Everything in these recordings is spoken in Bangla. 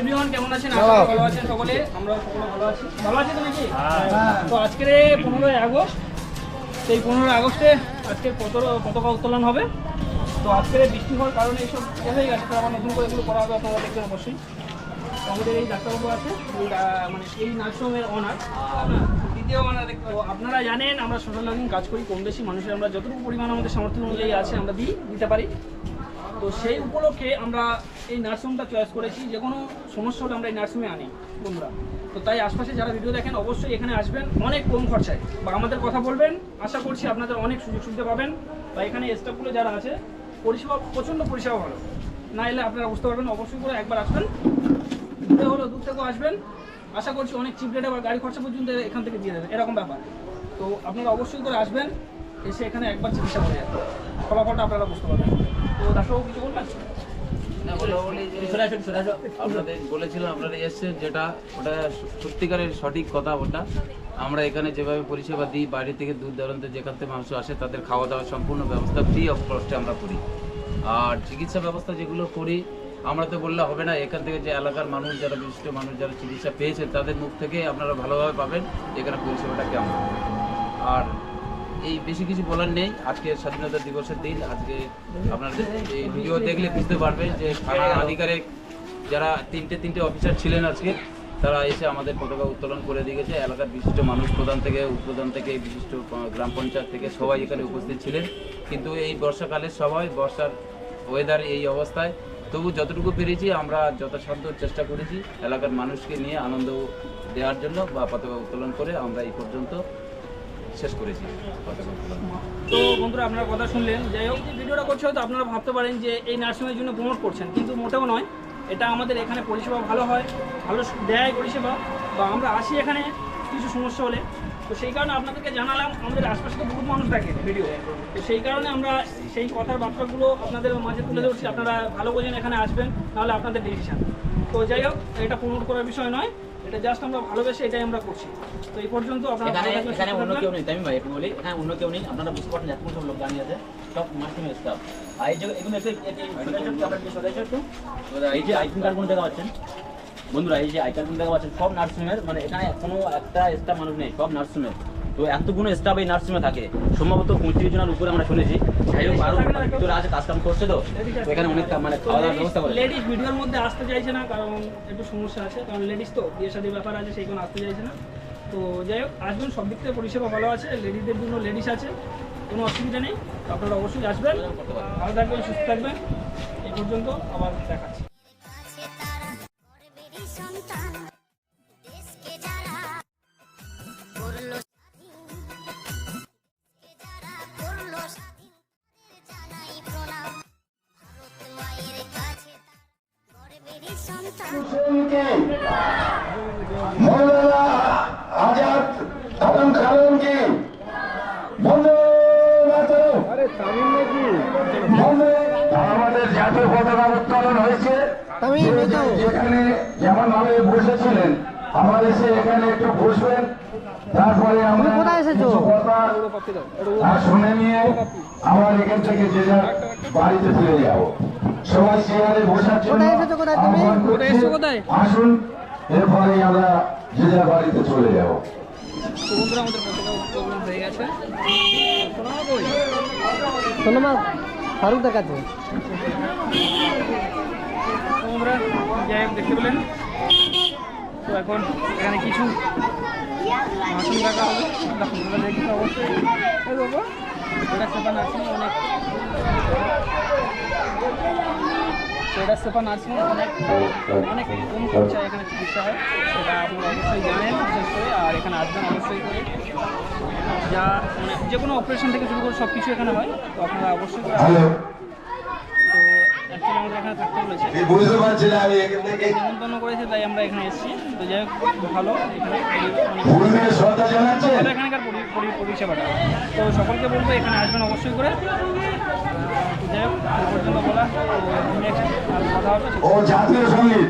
এভরিওয়ান কেমন আছেন? আশা ভালো আছেন সকলে। আমরা সকলে ভালো আছি। ভালো আছি নাকি? তো আজকের পনেরোই আগস্ট। সেই পনেরোই আগস্টে আজকে পতাকা উত্তোলন হবে। তো আজকের বৃষ্টি হওয়ার কারণে এইসব এ হয়ে গেছে। তো আবার নতুন করে এগুলো করা হবে আপনারা দেখবেন অবশ্যই। আমাদের এই ডাক্তারবাবু আছে। মানে এই নার্সিংহোমের অনার দ্বিতীয় অনার আপনারা জানেন আমরা সোশ্যাল ওয়ার্কিং কাজ করি কম বেশি। মানুষের আমরা যতটুকু পরিমাণ আমাদের সামর্থ্য অনুযায়ী আছে আমরা দিই দিতে পারি। তো সেই উপলক্ষে আমরা এই নার্সিংহোমটা চয়েস করেছি, যে কোনো সমস্যা হলে আমরা এই নার্সিংহোমে আনি, বন্ধুরা। তো তাই আশপাশে যারা ভিডিও দেখেন, অবশ্যই এখানে আসবেন, অনেক কম খরচায়। বা আমাদের কথা বলবেন, আশা করছি আপনাদের অনেক সুযোগ সুবিধা পাবেন। বা এখানে স্টাফগুলো যারা আছে, পরিষেবা, প্রচণ্ড পরিষেবা ভালো। না এলে আপনারা বুঝতে পারবেন, অবশ্যই করে একবার আসবেন। দূরে হলো দূর থেকেও আসবেন। আশা করছি অনেক চিপ রেটে আবার গাড়ি খরচা পর্যন্ত এখান থেকে দিয়ে দেবে, এরকম ব্যাপার। তো আপনারা অবশ্যই করে আসবেন, এসে এখানে একবার চিকিৎসা করে যাবেন। ফলাফলটা আপনারা বুঝতে পারবেন। তো কিছু বলবেন আপনাদের বলেছিলাম আপনারা এসছেন যেটা ওটা সত্যিকারের সঠিক কথা ওটা। আমরা এখানে যেভাবে পরিষেবা দিই বাইরে থেকে দূর দূরান্তে যেখান থেকে মানুষ আসে তাদের খাওয়া দাওয়ার সম্পূর্ণ ব্যবস্থা ফ্রি অফ কস্টে আমরা করি। আর চিকিৎসা ব্যবস্থা যেগুলো করি আমরা তো বললে হবে না এখান থেকে যে এলাকার মানুষ যারা বিশিষ্ট মানুষ যারা চিকিৎসা পেয়েছে তাদের মুখ থেকে আপনারা ভালোভাবে পাবেন এখানে পরিষেবাটা কেমন আর এই বেশি কিছু বলার নেই। আজকে স্বাধীনতা দিবসের দিন। আজকে আপনাদের এই ভিডিও দেখলে বুঝতে পারবেন যে থানা আধিকারিক যারা তিনটে তিনটে অফিসার ছিলেন আজকে, তারা এসে আমাদের পতাকা উত্তোলন করে দিয়ে গেছে এলাকার বিশিষ্ট মানুষ প্রধান থেকে, উপপ্রধান থেকে, বিশিষ্ট গ্রাম পঞ্চায়েত থেকে সবাই এখানে উপস্থিত ছিলেন। কিন্তু এই বর্ষাকালে সবাই, বর্ষার ওয়েদার এই অবস্থায়। তবু যতটুকু পেরেছি, আমরা যথাসাধ্য চেষ্টা করেছি এলাকার মানুষকে নিয়ে আনন্দ দেওয়ার জন্য বা পতাকা উত্তোলন করে আমরা এই পর্যন্ত শেষ করেছি। তো বন্ধুরা, আপনারা কথা শুনলেন। যাই হোক, যে ভিডিওটা করছে হয়তো আপনারা ভাবতে পারেন যে এই নার্সিংয়ের জন্য প্রমোট করছেন, কিন্তু মোটেও নয়। এটা আমাদের এখানে পরিষেবা ভালো হয়, ভালো দেয় পরিষেবা। বা আমরা আসি এখানে কিছু সমস্যা হলে। তো সেই কারণে আপনাদেরকে জানালাম, আমাদের আশপাশে তো বহুত মানুষ থাকে ভিডিও। তো সেই কারণে আমরা সেই কথার বার্তাগুলো আপনাদের মাঝে তুলে ধরছি। আপনারা ভালো বোঝেন এখানে আসবেন, নাহলে আপনাদের ডিসিশান তো যাই হোক, এটা প্রমোট করার বিষয় নয়। এটা জাস্ট আমরা ভালোবেসে এটাই আমরা করছি তো এই পর্যন্ত আপনারা এখানে এখানে অন্য কেউ নেই তাই আমি ভাই একটু বলি এখানে অন্য কেউ নেই আপনারা বুঝতে পারছেন এত সব লোক দাঁড়িয়ে আছে সব মার্কিং স্টাফ আর এই যে এগুলো একটু এই যে সোজা কার্ড কার্ড দেখা পাচ্ছেন বন্ধুরা এই যে আইকন দেখা পাচ্ছেন সব নার্সিংয়ের মানে এখানে কোনো একটা স্টাফ মানুষ নেই সব নার্সিংয়ের তো এতগুলো স্টাফ এই নার্সিংয়ে থাকে। সম্ভবত পঁয়ত্রিশ জনের উপরে আমরা শুনেছি। যাই হোক আরও ভিতরে আছে কাজ কাম করছে তো। এখানে অনেক মানে খাওয়া দাওয়ার ব্যবস্থা করে লেডিস ভিডিওর মধ্যে আসতে চাইছে না কারণ একটু সমস্যা আছে। কারণ লেডিস তো বিয়ে শাদীর ব্যাপার আছে সেই কারণে আসতে চাইছে না। তো যাই হোক আসবেন সব দিক থেকে পরিষেবা ভালো আছে। লেডিসদের জন্য লেডিস আছে কোনো অসুবিধা নেই। আপনারা অবশ্যই আসবেন। ভালো থাকবেন সুস্থ থাকবেন। এই পর্যন্ত আবার দেখাচ্ছি। মৌলানা আজাদ আলম বন্দে আমাদের জাতীয় পতাকা উত্তোলন হয়েছে। যে- যেখানে যেমন ভাবে বসেছিলেন আমার এসে এখানে একটু বসবেন। তারপরে আমরা কিছু কথা শুনে নিয়ে আবার এখান থেকে যে যার বাড়িতে ফিরে যাব। সবাই চেয়ারে বসার জন্য? আসুন এরপরে আমরা যে যার বাড়িতে চলে যাব। হয়ে ফারুক দেখাচ্ছে। তো বন্ধুরা যাই হোক দেখতে পেলেন তো এখন এখানে কিছু আসন রাখা হবে। আপনারা দেখতে অবশ্যই বাবা এটা সেপা নার্সিং অনেক। এটা সেপা নার্সিং অনেক। অনেক কম খরচায় এখানে চিকিৎসা হয়। সেটা আপনারা অবশ্যই জানেন করে। আর এখানে আসবেন অবশ্যই করে। যা মানে যে কোনো অপারেশন থেকে শুরু করে সব কিছু এখানে হয়। তো আপনারা অবশ্যই করে অ্যাকচুয়ালি এখানে থাকতে বলেছে। নিমন্ত্রণ করেছে তাই আমরা এখানে এসেছি। তো যাই হোক ভালো এখানে। এখানকার পরি- পরি- পরিষেবাটা। তো সকলকে বলব এখানে আসবেন অবশ্যই করে। যাই হোক পর্যন্ত বলা। কথা হবে। ও জাতীয় সংগীত।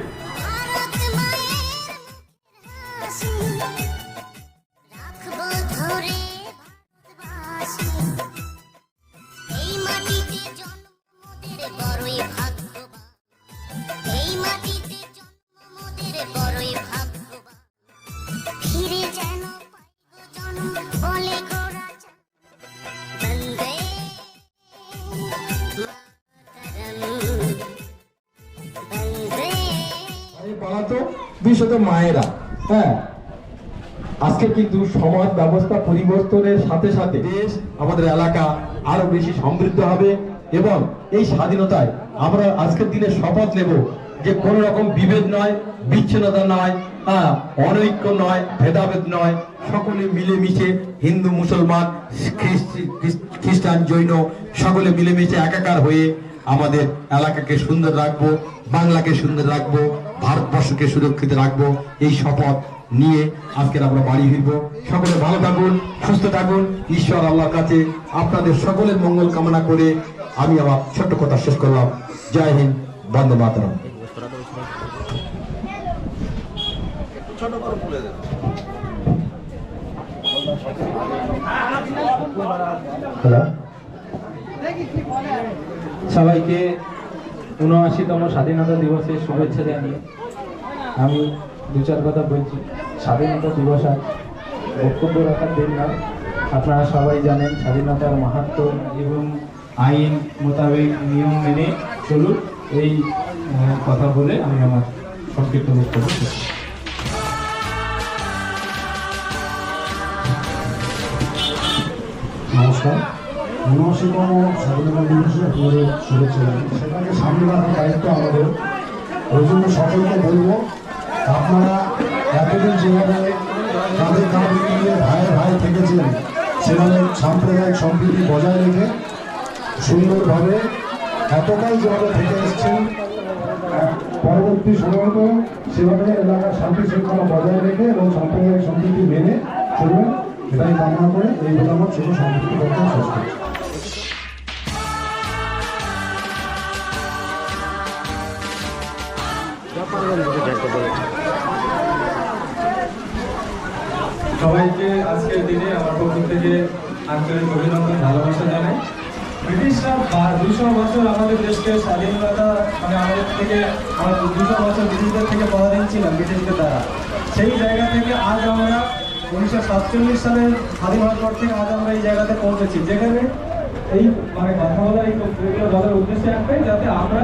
বিশেষত মায়েরা হ্যাঁ? আজকে কিন্তু সমাজ ব্যবস্থা পরিবর্তনের সাথে সাথে দেশ আমাদের এলাকা আরও বেশি সমৃদ্ধ হবে এবং এই স্বাধীনতায় আমরা আজকের দিনে শপথ নেব যে কোন রকম বিভেদ নয় বিচ্ছিন্নতা নয় হ্যাঁ, অনৈক্য নয় ভেদাভেদ নয় সকলে মিলেমিশে হিন্দু মুসলমান খ্রিস্ট- খ্রিস্ট- খ্রিস্টান জৈন সকলে মিলেমিশে একাকার হয়ে আমাদের এলাকাকে সুন্দর রাখব বাংলাকে সুন্দর রাখব ভারতবর্ষকে সুরক্ষিত রাখব এই শপথ নিয়ে আজকের আমরা বাড়ি ফিরবো। সকলে ভালো থাকুন সুস্থ থাকুন। ঈশ্বর আল্লাহর কাছে আপনাদের সকলের মঙ্গল কামনা করে আমি আমার ছোট্ট কথা শেষ করলাম। জয় হিন্দ বন্দে মাতরম। হ্যালো? সবাইকে উনআশিতম স্বাধীনতা দিবসের শুভেচ্ছা জানিয়ে আমি দু চার কথা বলছি। স্বাধীনতা দিবস আজ বক্তব্য রাখার দিন না আপনারা সবাই জানেন স্বাধীনতার মাহাত্ম এবং আইন মোতাবেক নিয়ম মেনে চলুন এই কথা বলে আমি আমার সংক্ষিপ্ত বক্তব্য করছি। নমস্কার। উনআশিতম স্বাধীনতা দিবসে আপনাদের শুভেচ্ছা জানাই। সেটাকে সামনে রাখার দায়িত্ব আমাদের। ওই জন্য সকলকে বলব, আপনারা এতদিন যেভাবে কাঁধে কাঁধ মিলিয়ে ভাই ভাই থেকেছেন, সেভাবে সাম্প্রদায়িক সম্প্রীতি বজায় রেখে সুন্দরভাবে এতটাই যেভাবে থেকে এসছেন, পরবর্তী সময়তেও সেভাবে এলাকার শান্তি শৃঙ্খলা বজায় রেখে এবং সাম্প্রদায়িক সম্প্রীতি মেনে চলবেন। এটাই কামনা করে এই বলে আমার ছোট সম্পৃক্তি বক্তব্য শেষ করছি। সবাইকে আজকের দিনে আমার পক্ষ থেকে আন্তরিক অভিনন্দন, ভালোবাসা জানাই। ব্রিটিশরা দুশো বছর আমাদের দেশকে স্বাধীনতা মানে আমাদের থেকে, আমরা দুশো বছর ব্রিটিশদের থেকে পরাধীন ছিলাম, ব্রিটিশদের দ্বারা। সেই জায়গা থেকে আজ আমরা উনিশশো সাতচল্লিশ সালে স্বাধীন হওয়ার পর থেকে আজ আমরা এই জায়গাতে পৌঁছেছি, যেখানে এই মানে কথা বলার এই বলার উদ্দেশ্য একটাই যাতে আমরা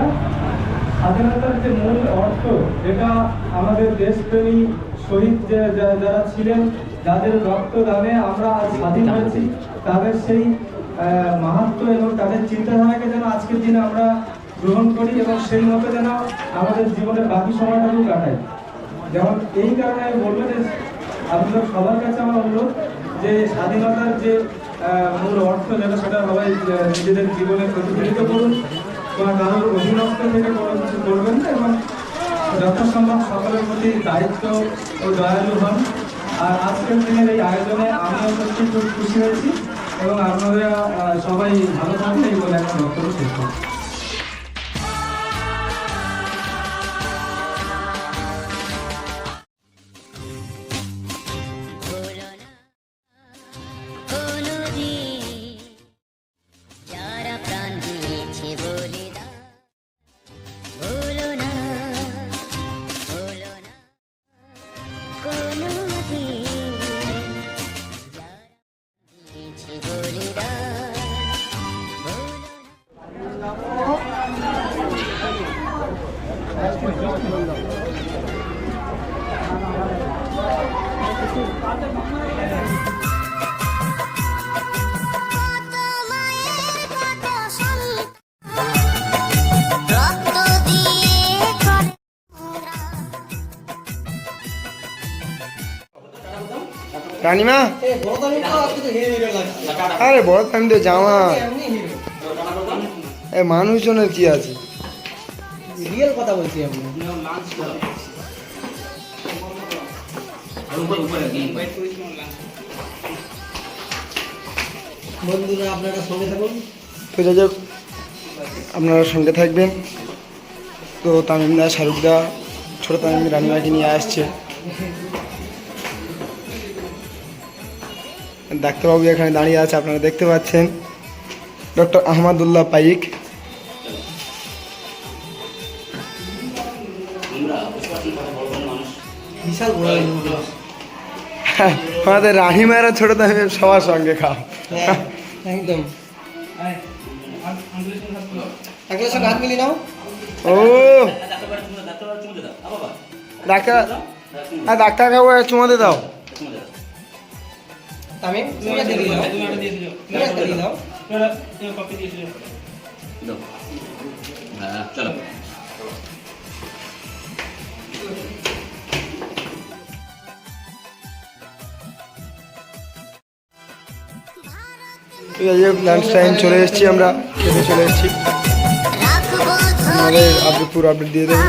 স্বাধীনতার যে মূল অর্থ যেটা আমাদের দেশপ্রেমী শহীদ যারা ছিলেন, যাদের রক্তদানে আমরা আজ স্বাধীন হয়েছি, তাদের সেই মাহাত্ম এবং তাদের চিন্তাধারাকে যেন আজকের দিনে আমরা গ্রহণ করি এবং সেই মতো যেন আমাদের জীবনের বাকি সময়টাকেও কাটাই। যেমন এই কারণে আমি বলব যে, আপনাদের সবার কাছে আমার অনুরোধ যে স্বাধীনতার যে মূল অর্থ যেটা সেটা সবাই নিজেদের জীবনে প্রতিফলিত করুন, বা কারোর অধীনস্থ থেকে কোনো কিছু করবেন না এবং যথাসম্ভব সকলের প্রতি দায়িত্ব ও দয়ালু হন। আর আজকের দিনের এই আয়োজনে আমিও সত্যি খুব খুশি হয়েছি এবং আপনারা সবাই ভালো থাকবেন এই বলে একটা বক্তব্য শেষ রানিমা? আরে বড় আমি তো জামা। এ মানুষজনের কি আছে? রিয়েল কথা বলছি আমি। বন্ধুরা আপনারা সঙ্গে থাকুন। তো যাই হোক আপনারা সঙ্গে থাকবেন। তো তামিমদা শাহরুখদা ছোটো তামিম রানিমাকে নিয়ে আসছে। ডাক্তারবাবু এখানে দাঁড়িয়ে আছে আপনারা দেখতে পাচ্ছেন। ডক্টর আহমদুল্লাহ পাইক। বিশাল বড় আমাদের রানিমারা ছোটো তামিম সবার সঙ্গে খাও। হ্যাঁ একদম। ও। ডাক্তার আর ডাক্তার কাকু চুমাতে দাও। তামিম তুমি একটা দিয়ে দাও। তুমি একটা দিয়ে দাও। দাও। হ্যাঁ চলো। ঠিক আছে লাঞ্চ টাইম চলে এসেছি আমরা। খেতে চলে এসেছি। আমাদের আপডেট পুরো আপডেট দিয়ে দেবো।